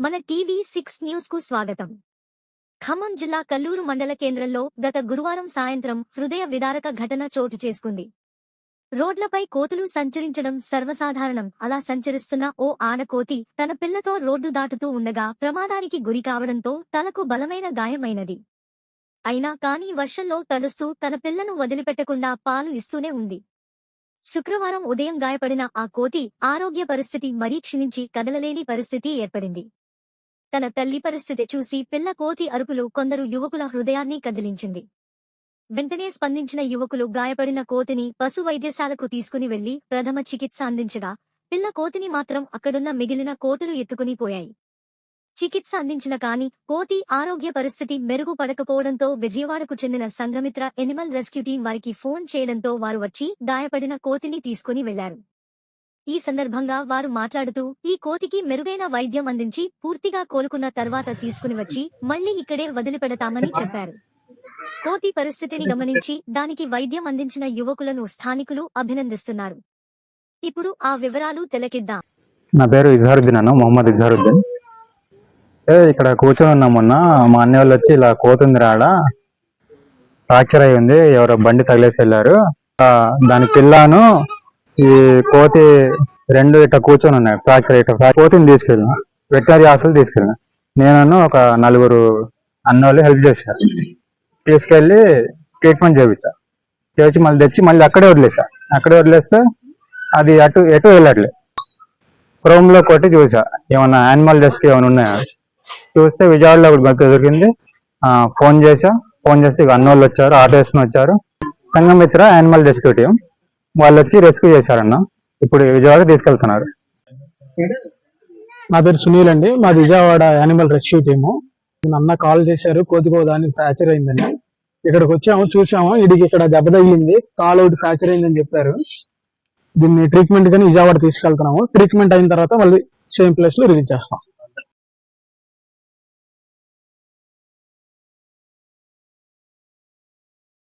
మన TV six న్యూస్కు స్వాగతం. ఖమ్మం జిల్లా కల్లూరు మండల కేంద్రంలో గత గురువారం సాయంత్రం హృదయ విదారక ఘటన చోటు చేసుకుంది. రోడ్లపై కోతులు సంచరించడం సర్వసాధారణం. అలా సంచరిస్తున్న ఓ ఆడకోతి తన పిల్లతో రోడ్డు దాటుతూ ఉండగా ప్రమాదానికి గురి కావడంతో తలకు బలమైన గాయమైనది. అయినా కానీ వర్షంలో తడుస్తూ తన పిల్లను వదిలిపెట్టకుండా పాలు ఇస్తూనే ఉంది. శుక్రవారం ఉదయం గాయపడిన ఆ కోతి ఆరోగ్య పరిస్థితి మరీ క్షీణించి కదలలేని పరిస్థితి ఏర్పడింది. తన తల్లి పరిస్థితి చూసి పిల్ల కోతి అరుపులు కొందరు యువకుల హృదయాన్ని కదిలించింది. వెంటనే స్పందించిన యువకులు గాయపడిన కోతిని పశు వైద్యశాలకు తీసుకుని వెళ్ళి ప్రథమ చికిత్స అందించగా పిల్ల కోతిని మాత్రం అక్కడున్న మిగిలిన కోతులు ఎత్తుకుని పోయాయి. చికిత్స అందించిన కాని కోతి ఆరోగ్య పరిస్థితి మెరుగుపడకపోవడంతో విజయవాడకు చెందిన సంఘమిత్ర ఎనిమల్ రెస్క్యూ టీం వారికి ఫోన్ చేయడంతో వారు వచ్చి గాయపడిన కోతిని తీసుకుని వెళ్ళారు. ఈ సందర్భంగా వారు మాట్లాడుతూ ఈ కోతికి మెరుగైన వైద్యం అందించి పూర్తిగా కోలుకున్న తర్వాత తీసుకుని వచ్చి మళ్ళీ ఇక్కడే వదిలిపెడతామని చెప్పారు. కోతి పరిస్థితిని గమనించి దానికి వైద్యం అందించిన యువకులను స్థానికులు అభినందిస్తున్నారు. ఇప్పుడు ఆ వివరాలు తెలకిద్దాం. నా పేరు ఇజారుద్దీన్ అన్న మొహమ్మద్ ఇజారుద్దీన్. ఇక్కడ కూర్చొని ఉన్నాం మొన్న. మా అన్న వాళ్ళు వచ్చి ఇలా కోతుంది రాడ ఫ్రాక్చర్ అయి ఉంది ఎవరో బండి తగిలేసి వెళ్ళారు. ఆ, దాని పిల్లను ఈ కోతి రెండు ఇట్ట కూర్చొని ఉన్నాయి. ఫ్రాక్చర్ ఇట్లా కోతిని తీసుకెళ్ళిన. వెటరీ హాస్పిటల్ తీసుకెళ్ళిన. నేను ఒక నలుగురు అన్నోళ్ళు హెల్ప్ చేశారు. తీసుకెళ్ళి ట్రీట్మెంట్ చేయించా చేసి మళ్ళీ తెచ్చి మళ్ళీ అక్కడే వదిలేసా. అక్కడే వదిలేస్తే అది అటు ఎటు వెళ్ళట్లే. క్రోమ్లో కొట్టి చూసా. ఏమన్నా యానిమల్ డెస్క్ ఏమైనా ఉన్నాయా? చూస్తే విజయవాడలో ఒకటి దొరికింది. ఫోన్ చేసా. ఫోన్ చేసి ఇక అన్నోళ్ళు వచ్చారు ఆటో వేసుకుని వచ్చారు. Sanghamitra animal rescue team. వాళ్ళు వచ్చి రెస్క్యూ చేశారన్న. ఇప్పుడు విజయవాడ తీసుకెళ్తున్నారు. నా పేరు సునీల్ అండి. మాది విజయవాడ యానిమల్ రెస్క్యూ టీము అన్న కాల్ చేశారు. కోతికో దానికి ఫ్రాక్చర్ అయిందని. ఇక్కడికి వచ్చాము చూసాము. ఇడికి ఇక్కడ దెబ్బ తగిలింది. కాల్ ఒకటి ఫ్రాక్చర్ అయిందని చెప్పారు. దీన్ని ట్రీట్మెంట్ కానీ విజయవాడ తీసుకెళ్తున్నాము. ట్రీట్మెంట్ అయిన తర్వాత మళ్ళీ సేమ్ ప్లేస్లో రిలీజ్ చేస్తాం.